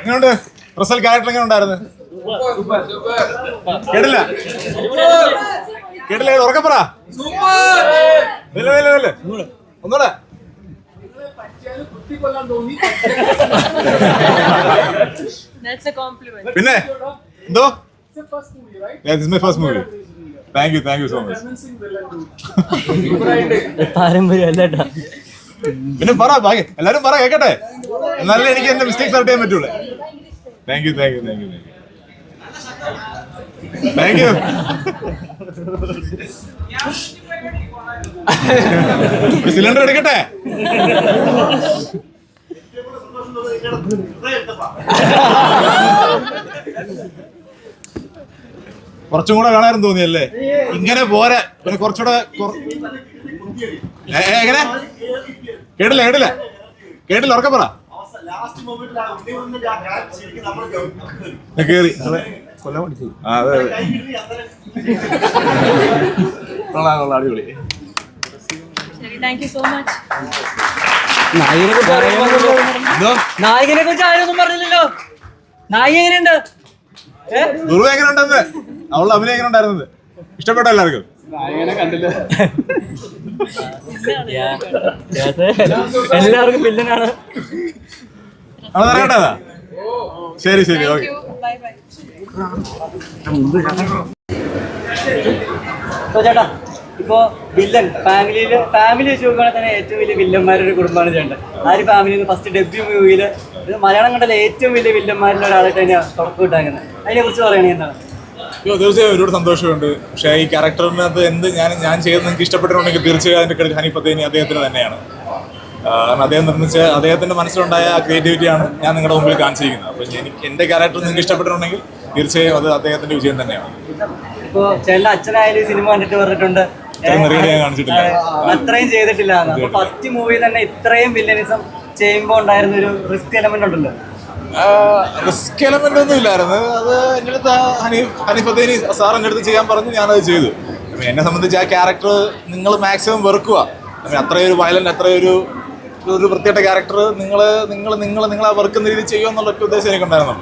എങ്ങനെയുണ്ട് Russell character എങ്ങനെ ഉണ്ടായിരുന്നു? കേട്ടില്ല? കേട്ടില്ല ഉറക്കെ പറ. ഇല്ല ഇല്ല ഇല്ല ഒന്നൂടെ. പിന്നെ? എന്തോ? This my first movie thank you thank you so much പാരമ്പര്യം അല്ലേട്ടാ പിന്നെ പറ ബാക്കി എല്ലാരും പറ കേക്കട്ടെ? എന്നാലേ എനിക്ക് എന്റെ മിസ്റ്റേക്സ് ഔട്ട് ചെയ്യാൻ പറ്റുള്ളൂ. Thank you thank you thank you thank you cylinder എടുക്കട്ടെ? കുറച്ചും കൂടെ വേണമായിരുന്നു തോന്നിയല്ലേ? ഇങ്ങനെ പോരാ. പിന്നെ കുറച്ചുകൂടെ എങ്ങനെ? കേട്ടില്ല കേട്ടില്ല. കേട്ടില്ല ഉറക്കെ പറ. കേറി. അതെ. കൊള്ളാം കൊള്ളാം. അടിപൊളി. much. നായികനെ കുറിച്ച് ആരൊന്നും പറഞ്ഞില്ലല്ലോ. നായികനെ കുറിച്ച് ആരൊന്നും പറഞ്ഞില്ലല്ലോ. നായിക എങ്ങനെയുണ്ട്? ദുർവ എങ്ങനെ ഉണ്ടെന്ന് അവളുടെ അഭിനയം ഇഷ്ടപ്പെട്ട എല്ലാവർക്കും. എല്ലാവർക്കും വില്ലനാണ്. അത്? അറിയണ്ടതാ ശരി ശരി ഓക്കെ. ചേട്ടാ ഇപ്പോ വില്ലൻ ഫാമിലിയിൽ ഫാമിലി വെച്ച് നോക്കുകയാണെങ്കിൽ തന്നെ ഏറ്റവും വലിയ വില്ലന്മാരുടെ ഒരു കുടുംബമാണ് ചേട്ടൻ. ആ ഒരു ഫാമിലിയിൽ ഫസ്റ്റ് ഡെബ്യൂ മൂവിയിൽ മലയാളം കണ്ടല്ലേ ഏറ്റവും വലിയ വില്ലന്മാരിൽ ഒരാളായിട്ട് തന്നെയാണ് തുടക്കം ഇട്ടാക്കുന്നത്. അതിനെ കുറിച്ച് പറയണേ എന്താണ്? തീർച്ചയായും ഒരുപാട് സന്തോഷമുണ്ട്. പക്ഷേ ഈ ക്യാരക്ടറിനകത്ത് എന്ത് ഞാൻ ഞാൻ ചെയ്യുന്നത് നിങ്ങൾക്ക് ഇഷ്ടപ്പെട്ടിട്ടുണ്ടെങ്കിൽ തീർച്ചയായും അതിന്റെ ഹനി പത്തേനി അദ്ദേഹത്തിന് തന്നെയാണ്. കാരണം അദ്ദേഹം നിർമ്മിച്ച അദ്ദേഹത്തിന്റെ മനസ്സിലുണ്ടായ ആ ക്രിയേറ്റിവിറ്റിയാണ് ഞാൻ നിങ്ങളുടെ മുമ്പിൽ കാണിച്ചിരിക്കുന്നത്. അപ്പോൾ എനിക്ക് എന്റെ ക്യാരക്ടർ നിങ്ങൾക്ക് ഇഷ്ടപ്പെട്ടിട്ടുണ്ടെങ്കിൽ തീർച്ചയായും അത് അദ്ദേഹത്തിന്റെ വിജയം തന്നെയാണ്. ഇപ്പോ ചേട്ടന്റെ അച്ഛനായാലും സിനിമ കണ്ടിട്ട് പറഞ്ഞിട്ടുണ്ട്. അത്രയും ചെയ്തിട്ടില്ല. ഫസ്റ്റ് മൂവി തന്നെ ഇത്രയും വില്ലനിസം ചെയ്യുമ്പോൾ ഉണ്ടായിരുന്ന ഒരു റിസ്ക് എലമെന്റ് ഉണ്ടല്ലോ. റിസ്ക് എലമെന്റ് ഒന്നും ഇല്ലായിരുന്നു. അത് എന്റെ അടുത്ത് ഹനീഫ് ഹനീഫ് അദ്ദേഹം സാർ എന്റെ അടുത്ത് ചെയ്യാൻ പറഞ്ഞു ഞാനത് ചെയ്തു. എന്നെ സംബന്ധിച്ച് ആ ക്യാരക്ടർ നിങ്ങൾ മാക്സിമം വെറുക്കുക. അത്രയൊരു വയലന്റ് അത്രയൊരു ഒരു വൃത്തിയായിട്ട ക്യാരക്ടർ നിങ്ങൾ നിങ്ങൾ നിങ്ങൾ നിങ്ങൾ ആ വെറുക്കുന്ന രീതിയിൽ ചെയ്യുമോ എന്നുള്ള ഉദ്ദേശം ഉണ്ടായിരുന്നു.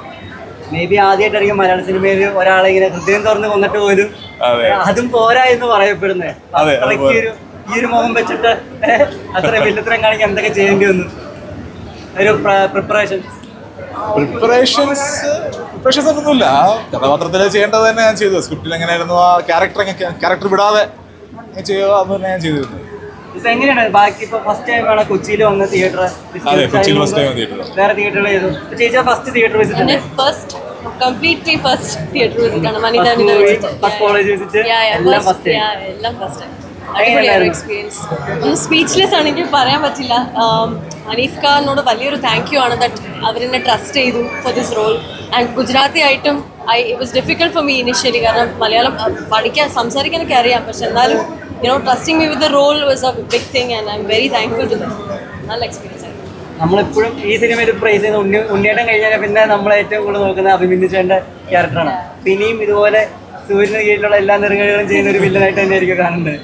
മേ ബി ആദ്യമായിട്ടായിരിക്കും മലയാള സിനിമയിൽ ഒരാളെ ഇങ്ങനെ ഹൃദയം തുറന്ന് കൊന്നിട്ട് പോലും അതെ. അതും പോരാ എന്ന് പറയപ്പെടുന്നത് അതെ, ഒരു ഈ ഒരു മുഖം വെച്ചിട്ട് അത്ര വില്ലത്തരം കാണിക്കാൻ എന്തൊക്കെ ചെയ്യേണ്ടി വന്നു? ഒരു പ്രിപ്പറേഷൻ പ്രിപ്പറേഷൻസ് പ്രിപ്പറേഷൻസ് ഒന്നുമില്ല കഥാപാത്രത്തിൽ ചെയ്യേണ്ടത് തന്നെ ഞാൻ ചെയ്തു. സ്ക്രിപ്റ്റിൽ എങ്ങനെയായിരുന്നു ആ ക്യാരക്ടർ ക്യാരക്ടർ വിടാതെ ചെയ്യുക അത് തന്നെ ഞാൻ ചെയ്തിരുന്നു. ഇപ്പൊ എങ്ങനെയാണ്? ബാക്കി ഫസ്റ്റ് ടൈം ആണ് കൊച്ചിയിൽ വന്ന തിയേറ്റർ. വേറെ തിയേറ്ററിൽ ചെയ്തു. ഇപ്പൊ ചേച്ചി ഫസ്റ്റ് തിയേറ്റർ വിസിറ്റ് ആണ്. എല്ലാം എല്ലാം ഫസ്റ്റ് ടൈം എങ്ങനെയുണ്ടായിരുന്നു? അടിപൊളിയായിരുന്നു എക്സ്പീരിയൻസ് ഒന്ന് സ്പീച്ച്ലെസ് ആണെങ്കിൽ പറയാൻ പറ്റില്ല. അനീഫ് ഹനീഫ് ഖാനോട് വലിയൊരു താങ്ക് യു ആണ് ദറ്റ് അവരെന്നെ ട്രസ്റ്റ് ചെയ്തു for this role and Gujarati ആയിട്ടും I it was difficult for me initially കാരണം മലയാളം പഠിക്കാൻ സംസാരിക്കാനൊക്കെ അറിയാം. പക്ഷെ എന്നാലും you know trusting me with the role was a big thing and I am very thankful to them നല്ല experience ആയിരുന്നു. നമ്മളെപ്പോഴും ഈ സിനിമയിൽ പ്രൈസ് ചെയ്യുന്ന ഉണ്ണി ഉണ്ണിയേട്ടൻ കഴിഞ്ഞാൽ പിന്നെ നമ്മൾ ഏറ്റവും കൂടുതൽ നോക്കുന്ന അഭിമന്യിച്ചേണ്ട ക്യാരക്ടറാണ് പിന്നെയും ഇതുപോലെ സൂര്യന് കീഴിലുള്ള എല്ലാ നിറങ്ങളും ചെയ്യുന്ന ഒരു വില്ലനായിട്ട് തന്നെയായിരിക്കും കാണുന്നത്.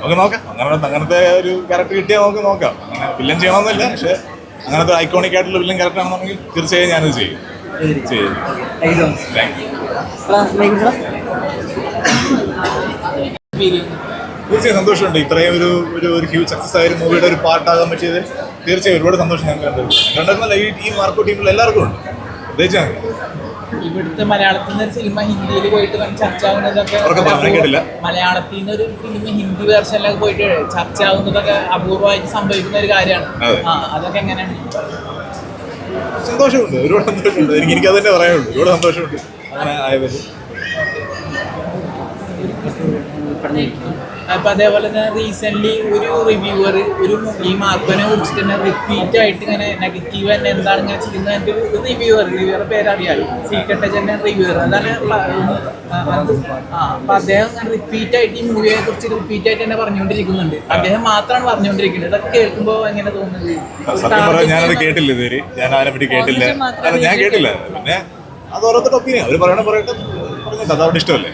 നമുക്ക് നോക്കാം. അങ്ങനെ അങ്ങനത്തെ ഒരു ക്യാരക്ടർ കിട്ടിയാൽ നമുക്ക് നോക്കാം. അങ്ങനെ വില്ലൻ ചെയ്യണമെന്നില്ല പക്ഷേ അങ്ങനത്തെ ഐക്കോണിക് ആയിട്ടുള്ള വില്ലൻ ക്യാരക്ടർ ആണെന്നുണ്ടെങ്കിൽ തീർച്ചയായും ഞാനത് ചെയ്യും. ചെയ്യും. തീർച്ചയായും സന്തോഷമുണ്ട്. ഇത്രയും ഒരു ഒരു ഒരു ഹ്യൂജ് സക്സസ് ആയ ഒരു മൂവിയുടെ ഒരു പാർട്ടാകാൻ പറ്റിയത് തീർച്ചയായും ഒരുപാട് സന്തോഷം ഞങ്ങൾക്ക് കണ്ടത് കണ്ടിരുന്നല്ല ഈ ടീം മാർക്കോ ടീമിൽ എല്ലാവർക്കും ഉണ്ട്. പ്രത്യേകിച്ച് ഇവിടുത്തെ മലയാളത്തിൽ നിന്ന് ഒരു സിനിമ ഹിന്ദിയിൽ പോയിട്ട് ചർച്ചയാവുന്നതൊക്കെ. മലയാളത്തിൽ നിന്ന് ഒരു ഫിലിം ഹിന്ദി വേർഷനിലൊക്കെ പോയിട്ട് ചർച്ച ആവുന്നതൊക്കെ അപൂർവമായിട്ട് സംഭവിക്കുന്ന ഒരു കാര്യമാണ്. ആ അതൊക്കെ എങ്ങനെയാണ്? സന്തോഷമുണ്ട്. ഒരുപാട് സന്തോഷമുണ്ട്. എനിക്ക് എനിക്കത് തന്നെ പറയാനുള്ളൂ. ഒരുപാട് സന്തോഷമുണ്ട്. അങ്ങനെ ആയതിൽ അപ്പൊ അതേപോലെ തന്നെ റീസെന്റ്ലി ഒരു റിവ്യൂവർ ഒരു ഈ മാർക്കോനെ കുറിച്ചിട്ട് തന്നെ റിപ്പീറ്റ് ആയിട്ട് ഇങ്ങനെ നെഗറ്റീവ് തന്നെ എന്താണ് ഇങ്ങനെ ചെയ്യുന്നത് ഒരു റിവ്യൂവർ റിവ്യൂവർ പേരറിയാലോ? സീക്രട്ട് തന്നെ റിവ്യൂവർ അതാണ് ആ, അപ്പം അദ്ദേഹം റിപ്പീറ്റ് ആയിട്ട് ഈ മൂവിയെ കുറിച്ച് റിപ്പീറ്റ് ആയിട്ട് തന്നെ പറഞ്ഞുകൊണ്ടിരിക്കുന്നുണ്ട്. അദ്ദേഹം മാത്രമാണ് പറഞ്ഞുകൊണ്ടിരിക്കുന്നത്. ഇതൊക്കെ കേൾക്കുമ്പോൾ എങ്ങനെ തോന്നുന്നത്? ഞാനത് കേട്ടില്ല ഇതുവരെ. ഞാൻ കേട്ടില്ല. ഞാൻ കേട്ടില്ല. പിന്നെ അത് ഓരോരുത്തരുടെ ഒപ്പീനിയൻ അവർ പറയണ പറയട്ടെ പറഞ്ഞിട്ട് അത് അവരുടെ ഇഷ്ടമല്ലേ?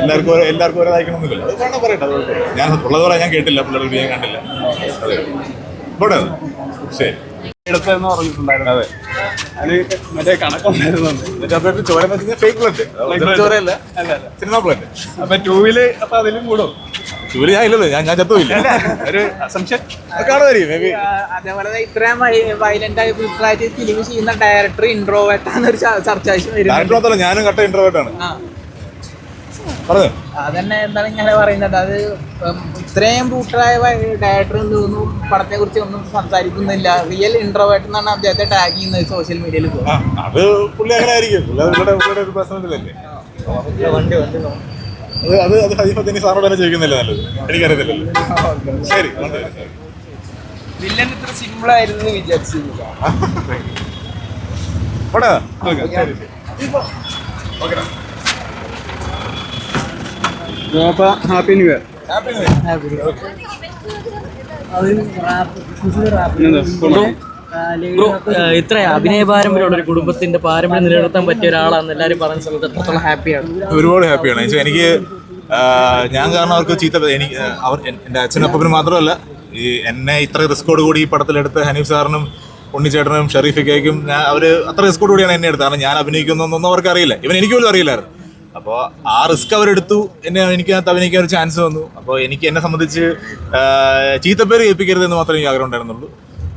എല്ലാവർക്കും എല്ലാവർക്കും ഓരോ അയക്കണമെന്നില്ല അത് പറയണ പറയട്ടെ ഞാൻ ഉള്ളത് പറയാൻ ഞാൻ കേട്ടില്ല പിള്ളേർ ഞാൻ കണ്ടില്ല. അതെ. ഇവിടെ ശരി. എടുത്തെന്ന് പറഞ്ഞിട്ടുണ്ടായിരുന്നു. അതെ. അതിന് മറ്റേ കണക്കുണ്ടായിരുന്നു. എന്നിട്ട് അപ്പൊ ചോര എന്ന് ഫേക്ക് ബ്ലഡ് ചോരയല്ല. അല്ല അല്ല. സിനിമ ബ്ലഡ് അപ്പൊ ടൂവിൽ അപ്പൊ അതിലും കൂടും. ഞാൻ ഇല്ലല്ലോ. ഞാൻ ഞാൻ ചത്തുമില്ല ഒരു അസംഷൻ അതേപോലെ തന്നെ ഇത്രയും വയലന്റ് ആയി ഫിലിം ചെയ്യുന്ന ഡയറക്ടർ ഇൻട്രോവേറ്റ് ചർച്ച ആവശ്യം ഡയറക്ടർ മാത്രമല്ല ഞാനും കട്ട പറഞ്ഞു. അതന്നെ എന്താണ് ഇങ്ങനെ പറയുന്നത്? അത് ഇത്രയും ബൂട്ടറായ ഡയറക്ടർ തോന്നുന്നു പടത്തെ കുറിച്ച് ഒന്നും സംസാരിക്കുന്നില്ല. റിയൽ ഇൻട്രോവേർട്ട് എന്നാണ് അദ്ദേഹത്തെ ടാഗ് ചെയ്യുന്നത് സോഷ്യൽ മീഡിയയിൽ അത് പുള്ളി അങ്ങനെ ആയിരിക്കും. ഒരു പേഴ്സണലല്ലേ അത് അത് ഹൈഫത്തിന് സാറോട് തന്നെ ചോദിക്കുന്നില്ല നല്ലത്. എനിക്കറിയത്തില്ലല്ലോ. ശരി. വില്ലൻ ഇത്ര സിമ്പിൾ ആയിരുന്നു വിചാരിച്ചിരുന്നില്ല പോട്ടെ ഓക്കെ. ഓക്കെ. അപ്പൊ ഹാപ്പി ന്യൂ ഇയർ. ബ്രോ ഇത്ര അഭിനയ പാരമ്പര്യമുള്ള ഒരു കുടുംബത്തിന്റെ പാരമ്പര്യം നിലനിർത്താൻ പറ്റിയ ഒരാളാണെന്ന് എല്ലാവരും പറഞ്ഞ സമയത്ത് എത്രത്തോളം ഹാപ്പിയാണ്. ഒരുപാട് ഹാപ്പിയാണ്. എനിക്ക് ഞാൻ കാരണം അവർക്ക് ചീത്ത എനിക്ക് അവർ എൻ- എന്റെ അച്ഛനും അപ്പനും മാത്രമല്ല ഈ എന്നെ ഇത്ര റിസ്കോട് കൂടി ഈ പടത്തിലെടുത്ത് ഹനീഫ് സാറിനും ഉണ്ണിച്ചേട്ടനും ഷെറീഫിക്കും ഞാൻ അവർ അത്ര റിസ്കോട് കൂടിയാണ് എന്നെ എടുത്തത്. കാരണം ഞാൻ അഭിനയിക്കുന്നൊന്നും അവർക്കറിയില്ല ഇവൻ എനിക്ക് പോലും അറിയില്ലായിരുന്നു. അപ്പോൾ ആ റിസ്ക് അവരെടുത്തു. എന്നെ എനിക്കകത്ത് അഭിനയിക്കാൻ ഒരു ചാൻസ് വന്നു. അപ്പോൾ എനിക്ക് എന്നെ സംബന്ധിച്ച് ചീത്തപ്പേര് കേൾപ്പിക്കരുത് എന്ന് മാത്രമേ എനിക്ക് ആഗ്രഹം ഉണ്ടായിരുന്നുള്ളൂ.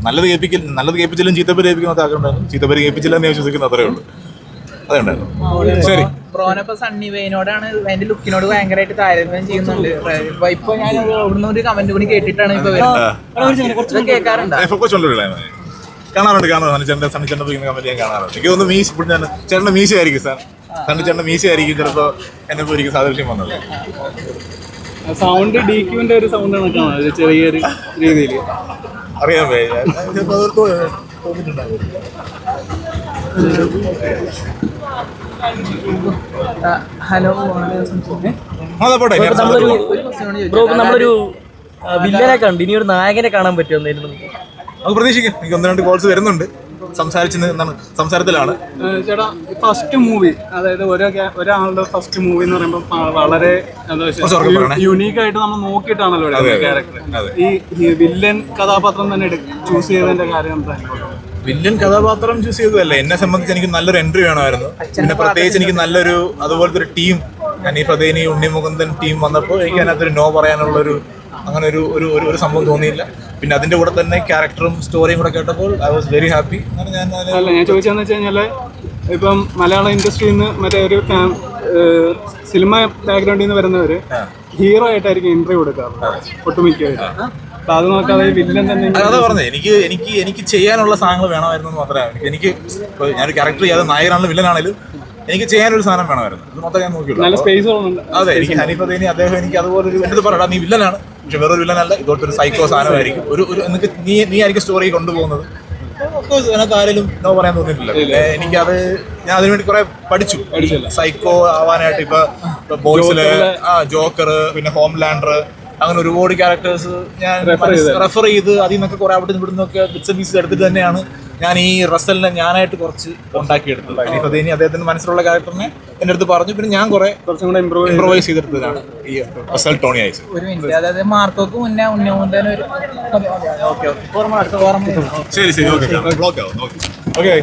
നല്ലത് കേൾപ്പിക്കൽ നല്ലത് കേൾപ്പിച്ചാലും ചീത്തപ്പേര് കേൾപ്പിക്കുന്ന ആഗ്രഹം ഉണ്ടായിരുന്നു ചീത്തപ്പേര് കേൾപ്പിച്ചില്ല എന്ന് വിശ്വസിക്കുന്ന അത്രേ ഉള്ളൂ. അതേ ഉണ്ടായിരുന്നു. ശരി. ബ്രോനപ്പോ സണ്ണി വെയിനോടാണ് എന്റെ ലുക്കിനോട് ഭയങ്കരമായിട്ട് താരതമ്യം ചെയ്യുന്നുണ്ട്. ഇപ്പൊ ഞാൻ ഇവിടുന്ന് ഒരു കമന്റ് കൂടി കേട്ടിട്ടാണ് ഇപ്പൊ കേൾക്കാറുണ്ട്? കാണാറുണ്ട് കാണാറുണ്ട്. ചേട്ടന്റെ സണ്ണി ചേട്ടൻ പോയി കമന്റ് ഞാൻ കാണാറുണ്ട്. എനിക്ക് തോന്നുന്നു മീശ ഇപ്പോഴും ചേട്ടന്റെ ചേട്ടന്റെ മീശ ആയിരിക്കും സാർ. സണ്ണി ചേട്ടൻ മീശ ആയിരിക്കും ചിലപ്പോൾ എന്നെ ഇപ്പോൾ സാദൃശ്യം വന്നത്. സൗണ്ട് ഡി ക്യൂവിന്റെ ഒരു സൗണ്ട് കണക്കാണ് ചെറിയൊരു രീതിയിൽ അറിയാൻ. ഹലോ ബ്രോ നമ്മളൊരു വില്ലനെ കണ്ടു. ഇനി ഒരു നായകനെ കാണാൻ പറ്റുമെന്നായിരുന്നു അത് പ്രതീക്ഷിക്കാം. എനിക്ക് ഒന്ന് രണ്ട് കോൾസ് വരുന്നുണ്ട്. സംസാരിച്ച് സംസാരത്തിലാണ്. ചേട്ടാ ഫസ്റ്റ് മൂവി അതായത് ഓരോ ഒരാളുടെ ഫസ്റ്റ് മൂവി എന്ന് പറയുമ്പോൾ വളരെ യുണീക്ക് ആയിട്ട് നമ്മൾ നോക്കിയിട്ടാണല്ലോ. ക്യാരക്ടർ അതെ. ഈ വില്ലൻ കഥാപാത്രം തന്നെ ചൂസ് ചെയ്തതിന്റെ കാര്യം വില്ലൻ കഥാപാത്രം ചൂസ് ചെയ്തതല്ല. എന്നെ സംബന്ധിച്ച് എനിക്ക് നല്ലൊരു എൻട്രി വേണമായിരുന്നു. പിന്നെ പ്രത്യേകിച്ച് എനിക്ക് നല്ലൊരു അതുപോലത്തെ ഒരു ടീം ഞാൻ ഈ അദേനി ഉണ്ണി മുകുന്ദൻ ടീം വന്നപ്പോൾ എനിക്ക് അതിനകത്തൊരു നോ പറയാനുള്ള ഒരു അങ്ങനെ ഒരു ഒരു ഒരു- ഒരു സംഭവം തോന്നിയില്ല. പിന്നെ അതിന്റെ കൂടെ തന്നെ ക്യാരക്ടറും സ്റ്റോറിയും കൂടെ കേട്ടപ്പോൾ ഐ വാസ് വെരി ഹാപ്പി അല്ല ഞാൻ ചോദിച്ചതെന്ന് വെച്ച് കഴിഞ്ഞാൽ ഇപ്പം മലയാള ഇൻഡസ്ട്രിയിൽ നിന്ന് മറ്റേ ഒരു സിനിമ ബാക്ക്ഗ്രൗണ്ടിൽ നിന്ന് വരുന്നവര് ഹീറോ ആയിട്ടായിരിക്കും ഇന്റർവ്യൂ കൊടുക്കാറ് ഒട്ടുമിക്ക അപ്പൊ അത് നോക്കാതെ വില്ലൻ തന്നെ അതാ പറഞ്ഞത്. എനിക്ക് എനിക്ക് എനിക്ക് ചെയ്യാനുള്ള സാധനങ്ങൾ വേണമായിരുന്നു മാത്രമേ എനിക്ക് എനിക്ക് ഞാനൊരു ക്യാരക്ടർ ചെയ്യാതെ നായകനാണെങ്കിലും വില്ലനാണെങ്കിലും എനിക്ക് ചെയ്യാനൊരു സാധനം വേണമായിരുന്നു. അത് മൊത്തം ഞാൻ നോക്കിയുള്ളൂ. അതെ എനിക്ക് ഹനീഫ് അദേനി അദ്ദേഹം എനിക്ക് അതുപോലെ ഒരു എന്റെ പറയടാ നീ വില്ലനാണ്. പക്ഷെ വേറൊരു വില്ലനല്ല. ഇതുപോലത്തെ ഒരു സൈക്കോ സാധനമായിരിക്കും. ഒരു ഒരു നിനക്ക് നീ നീ ആയിരിക്കും സ്റ്റോറി കൊണ്ടുപോകുന്നത്. ഓഫ്കോഴ്സ് എനിക്ക് ആരെങ്കിലും നോ പറയാൻ തോന്നിയിട്ടില്ല. പിന്നെ എനിക്കത് ഞാൻ അതിനു വേണ്ടി കുറെ പഠിച്ചു. സൈക്കോ ആവാനായിട്ട് ഇപ്പൊ ബോയ്സിൽ ആ ജോക്കർ പിന്നെ ഹോം ലാൻഡർ അങ്ങനെ ഒരുപാട് ക്യാരക്ടേഴ്സ് ഞാൻ റെഫർ ചെയ്ത്. അതിൽ നിന്നൊക്കെ കുറെ അവിടെ ഇവിടുന്നൊക്കെ ബിറ്റ്സ് പീസ് എടുത്തിട്ട് തന്നെയാണ് ഞാൻ ഈ റസലിനെ ഞാനായിട്ട് കുറച്ച് ഉണ്ടാക്കിയെടുത്തത് ഇനി അദ്ദേഹത്തിന്റെ മനസ്സിലുള്ള ക്യാരക്ടറിനെ എന്റെ അടുത്ത് പറഞ്ഞു. പിന്നെ ഞാൻ കുറെ കുറച്ചും കൂടെ ഇമ്പ്രൂവ് ഇമ്പ്രൂവൈസ് ചെയ്തെടുത്തതാണ് ഈ റസൽ ടോണി ഐസ് ഒരു മിനിറ്റ്. അതായത് മാർക്കോക്ക് മുന്നേ ഉന്നമുന്തൻ ഒരു ഓക്കെ ഓക്കെ. ഓർമ്മ അടുത്ത ഓർമ്മ ശരി ശരി. Okay okay. ഓക്കെ.